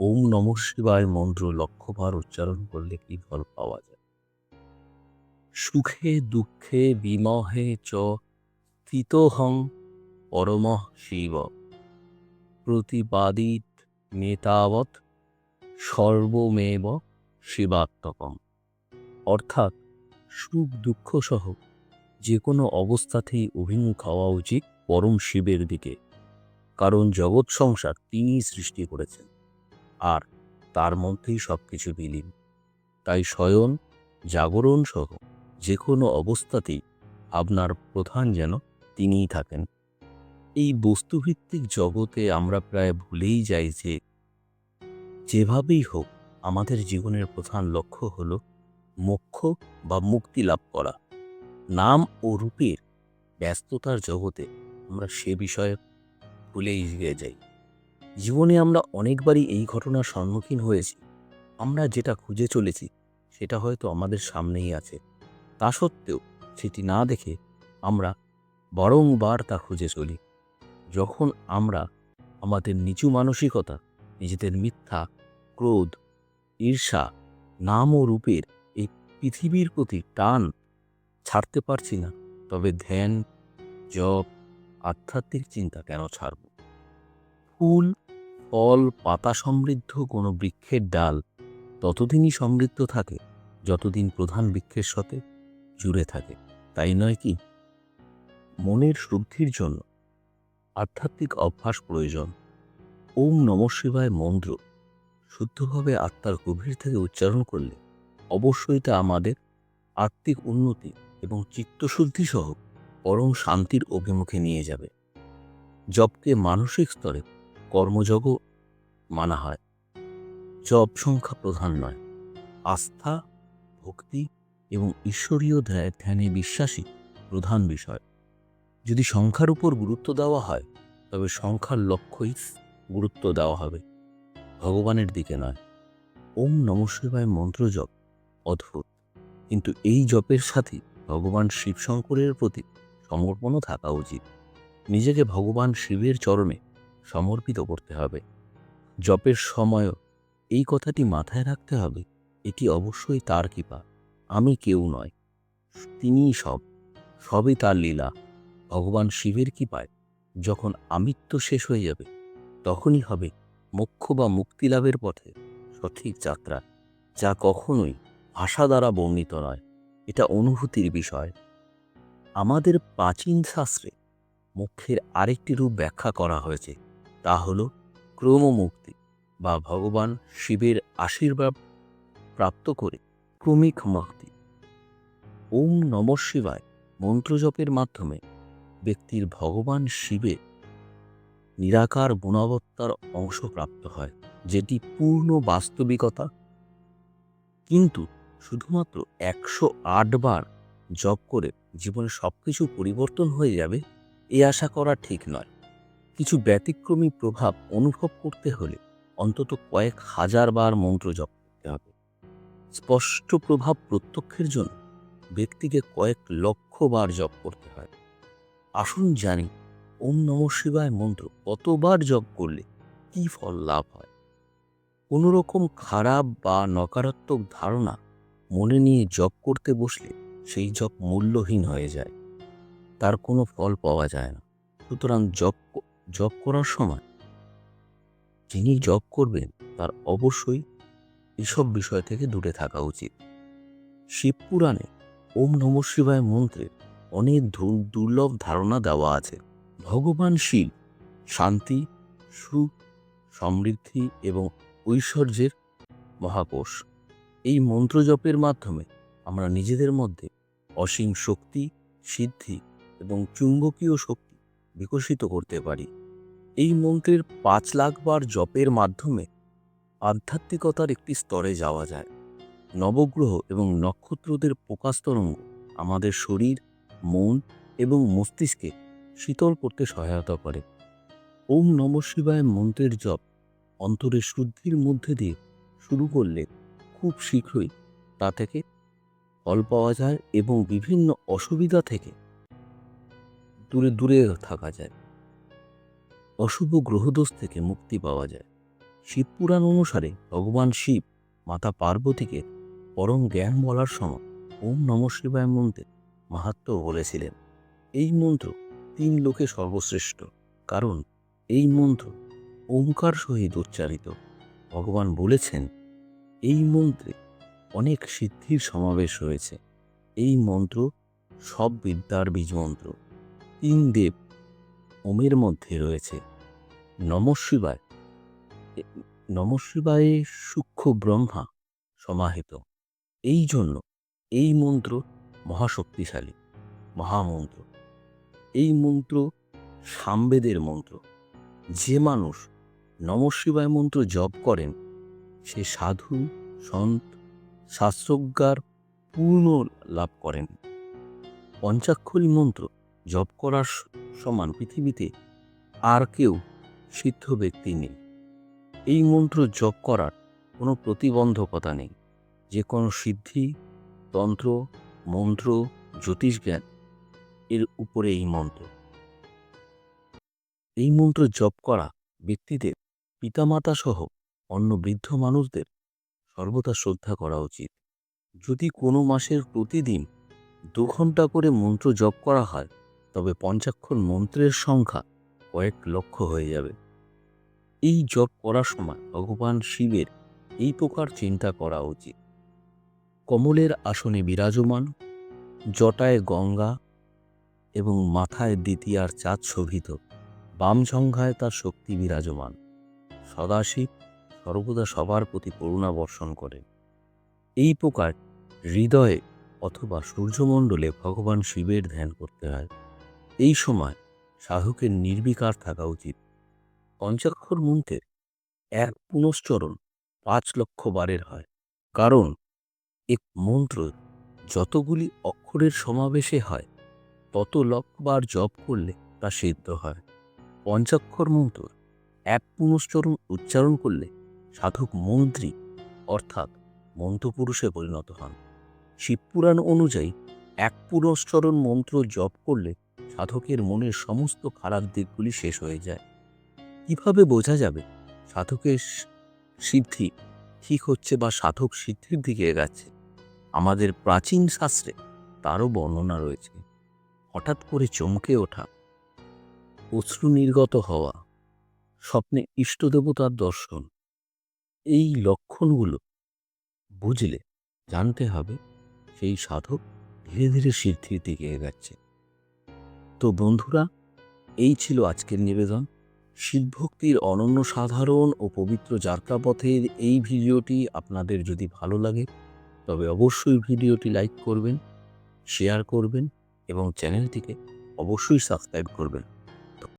ওম নম শিবায় মন্ত্র লক্ষবার উচ্চারণ করলে কি ফল পাওয়া যায়? সুখে দুঃখে বিমহে চ স্থিতহং পরমঃ শিব। প্রতিপাদিত নেতাবৎ সর্বমেব শিবাত্মকম। অর্থাৎ সুখ দুঃখ সহ যে কোনো অবস্থাতেই অভিমুখ হওয়া উচিত পরম শিবের দিকে। কারণ জগৎ সংসার তিনিই সৃষ্টি করেছেন। আর তার মধ্যেই সব কিছু বিলীন। তাই শয়ন, জাগরণ সহ যে কোনো অবস্থাতেই আপনার প্রধান যেন তিনিই থাকেন। এই বস্তুভিত্তিক জগতে আমরা প্রায় ভুলেই যাই যে, যেভাবেই হোক আমাদের জীবনের প্রধান লক্ষ্য হল মোক্ষ বা মুক্তি লাভ করা। নাম ও রূপের ব্যস্ততার জগতে আমরা সে বিষয়ে ভুলেই গিয়ে যাই। জীবনে আমরা অনেকবারই এই ঘটনার সম্মুখীন হয়েছি। আমরা যেটা খুঁজে চলেছি, সেটা হয়তো আমাদের সামনেই আছে। তা সত্ত্বেও সেটি না দেখে আমরা বারংবার তা খুঁজে চলি। যখন আমরা আমাদের নিচু মানসিকতা, নিজেদের মিথ্যা, ক্রোধ, ঈর্ষা, নাম ও রূপের এই পৃথিবীর প্রতি টান ছাড়তে পারছি না, তবে ধ্যান, জপ, আধ্যাত্মিক চিন্তা কেন ছাড়ব? ফুল ফল পাতা সমৃদ্ধ কোনো বৃক্ষের ডাল ততদিনই সমৃদ্ধ থাকে, যতদিন প্রধান বৃক্ষের সাথে জুড়ে থাকে। তাই নয় কি? মনের শুদ্ধির জন্য আধ্যাত্মিক অভ্যাস প্রয়োজন। ওম নম শিবায় মন্ত্র শুদ্ধভাবে আত্মার গভীর থেকে উচ্চারণ করলে অবশ্যই তা আমাদের আত্মিক উন্নতি এবং চিত্তশুদ্ধি সহ পরম শান্তির অভিমুখে নিয়ে যাবে। জবকে মানসিক স্তরে কর্মযোগ মানা হয়। জব সংখ্যা প্রধান নয়। আস্থা, ভক্তি এবং ঈশ্বরীয় ধ্যায়- ধ্যানে বিশ্বাসী প্রধান বিষয়। যদি সংখ্যার উপর গুরুত্ব দেওয়া হয়, তবে সংখ্যার লক্ষ্যই গুরুত্ব দেওয়া হবে। ভগবানের দিকে নয়। ওম নম শিবায় মন্ত্র জপ অদ্ভুত। কিন্তু এই জপের সাথে ভগবান শিবশঙ্করের প্রতি সমর্পণও থাকা উচিত। নিজেকে ভগবান শিবের চরণে সমর্পিত করতে হবে। জপের সময়ও এই কথাটি মাথায় রাখতে হবে, এটি অবশ্যই তার কৃপা, আমি কেউ নয়, তিনিই সব, সবই তার লীলা, ভগবান শিবের কৃপায়, যখন আমিত্ব শেষ হয়ে যাবে, তখনই হবে মোক্ষ বা মুক্তি লাভের পথে সঠিক যাত্রা, যা কখনোই ভাষা দ্বারা বর্ণিত নয়, এটা অনুভূতির বিষয়। আমাদের প্রাচীন শাস্ত্রে, মোক্ষের আরেকটি রূপ ব্যাখ্যা করা হয়েছে। তা হল ক্রমমুক্তি বা ভগবান শিবের আশীর্বাদ প্রাপ্ত করে ক্রমিক মুক্তি। ওম নম শিবায় মন্ত্রজপের মাধ্যমে ব্যক্তির ভগবান শিবের নিরাকার গুণবত্তার অংশ প্রাপ্ত হয়, যেটি পূর্ণ বাস্তবিকতা। কিন্তু শুধুমাত্র একশো আট বার জপ করে জীবনে সব কিছু পরিবর্তন হয়ে যাবে, এ আশা করা ঠিক নয়। কিছু ব্যতিক্রমী প্রভাব অনুভব করতে হলে অন্তত কয়েক হাজার বার মন্ত্র জপ করতে হবে। স্পষ্ট প্রভাব প্রত্যক্ষের জন্য ব্যক্তিকে কয়েক লক্ষ বার জপ করতে হয়। আসুন জানি, ওম নম শিবায় মন্ত্র কতবার জপ করলে কি ফল লাভ হয়? কোনো রকম খারাপ বা নকারাত্মক ধারণা মনে নিয়ে জপ করতে বসলে সেই জপ মূল্যহীন হয়ে যায়। তার কোনো ফল পাওয়া যায় না। সুতরাং জপ জপ করার সময় যিনি জপ করবেন, তার অবশ্যই এসব বিষয় থেকে দূরে থাকা উচিত। শিবপুরাণে ওম নম শিবায় মন্ত্রের অনেক দুর্লভ ধারণা দেওয়া আছে। ভগবান শিব শান্তি, সুখ, সমৃদ্ধি এবং ঐশ্বর্যের মহাকোষ। এই মন্ত্র জপের মাধ্যমে আমরা নিজেদের মধ্যে অসীম শক্তি, সিদ্ধি এবং চুম্বকীয় শক্তি বিকশিত করতে পারি। এই মন্ত্রের পাঁচ লাখ বার জপের মাধ্যমে আধ্যাত্মিকতার একটি স্তরে যাওয়া যায়। নবগ্রহ এবং নক্ষত্রদের প্রকাশ তরঙ্গ আমাদের শরীর, মন এবং মস্তিষ্কে শীতল করতে সহায়তা করে। ওম নম শিবায় মন্ত্রের জপ অন্তরের শুদ্ধির মধ্যে দিয়ে শুরু করলে খুব শীঘ্রই তা থেকে ফল পাওয়া যায় এবং বিভিন্ন অসুবিধা থেকে দূরে দূরে থাকা যায়। অশুভ গ্রহদোষ থেকে মুক্তি পাওয়া যায়। শিবপুরাণ অনুসারে ভগবান শিব মাতা পার্বতীকে পরম জ্ঞান বলার সময় ওম নম শিবায় মন্ত্রের মাহাত্ম্য বলেছিলেন। এই মন্ত্র তিন লোকে সর্বশ্রেষ্ঠ, কারণ এই মন্ত্র ওঙ্কার সহিত উচ্চারিত। ভগবান বলেছেন, এই মন্ত্রে অনেক সিদ্ধির সমাবেশ হয়েছে। এই মন্ত্র সব বিদ্যার বীজ মন্ত্র। তিন দেব ওমের মধ্যে রয়েছে। নম শিবায়। নম সূক্ষ্ম ব্রহ্মা সমাহিত। এই জন্য এই মন্ত্র মহাশক্তিশালী, মহামন্ত্র। এই মন্ত্র সামবেদের মন্ত্র। যে মানুষ নম শিবায় মন্ত্র জপ করেন, সে সাধু, সন্ত, শাস্ত্রজ্ঞার পূর্ণ লাভ করেন। পঞ্চাক্ষরী মন্ত্র জপ করার সমান পৃথিবীতে আর কেউ সিদ্ধ ব্যক্তি নেই। এই মন্ত্র জপ করার কোনো প্রতিবন্ধকতা নেই। যে কোনো সিদ্ধি, তন্ত্র, মন্ত্র জ্যোতিষ জ্ঞান এর উপরে এই মন্ত্র। এই মন্ত্র জপ করা ব্যক্তিদের পিতামাতা সহ অন্য বৃদ্ধ মানুষদের সর্বদা শ্রদ্ধা করা উচিত। যদি কোনো মাসের প্রতিদিন দু ঘণ্টা করে মন্ত্র জপ করা হয় তবে পঞ্চাক্ষর মন্ত্রের সংখ্যা কয়েক লক্ষ হয়ে যাবে। এই জপ করার সময় ভগবান শিবের এই প্রকার চিন্তা করা উচিত। কমলের আসনে বিরাজমান, জটায় গঙ্গা এবং মাথায় দ্বিতীয়ার চাঁদ শোভিত বাম সংখ্যায় তার শক্তি বিরাজমান। সদাশিব সর্বদা সবার প্রতি করুণা বর্ষণ করেন এই প্রকার হৃদয়ে অথবা সূর্যমণ্ডলে ভগবান শিবের ধ্যান করতে হয়। এই সময় সাধকের নির্বিকার থাকা উচিত। পঞ্চাক্ষর মন্ত্রের এক পুনশ্চরণ পাঁচ লক্ষ বারের হয়। কারণ এক মন্ত্র যতগুলি অক্ষরের সমাবেশে হয়, তত লক্ষবার জপ করলে তা সিদ্ধ হয়। পঞ্চাক্ষর মন্ত্র এক পুনশ্চরণ উচ্চারণ করলে সাধক মন্ত্রী অর্থাৎ মন্ত্রপুরুষে পরিণত হন। শিবপুরাণ অনুযায়ী এক পুনশ্চরণ মন্ত্র জপ করলে সাধকের মনের সমস্ত খারাপ দিকগুলি শেষ হয়ে যায়। কীভাবে বোঝা যাবে সাধকের সিদ্ধি ঠিক হচ্ছে বা সাধক সিদ্ধির দিকে এগাচ্ছে? আমাদের প্রাচীন শাস্ত্রে তারও বর্ণনা রয়েছে। হঠাৎ করে চমকে ওঠা, অশ্রু নির্গত হওয়া, স্বপ্নে ইষ্টদেবতার দর্শন, এই লক্ষণগুলো বুঝলে জানতে হবে সেই সাধক ধীরে ধীরে সিদ্ধির দিকে এগাচ্ছে। তো বন্ধুরা, এই ছিল আজকের নিবেদন। শিবভক্তির অনন্য সাধারণ ও পবিত্র যাত্রাপথের এই ভিডিওটি আপনাদের যদি ভালো লাগে, তবে অবশ্যই ভিডিওটি লাইক করবেন, শেয়ার করবেন এবং চ্যানেলটিকে অবশ্যই সাবস্ক্রাইব করবেন।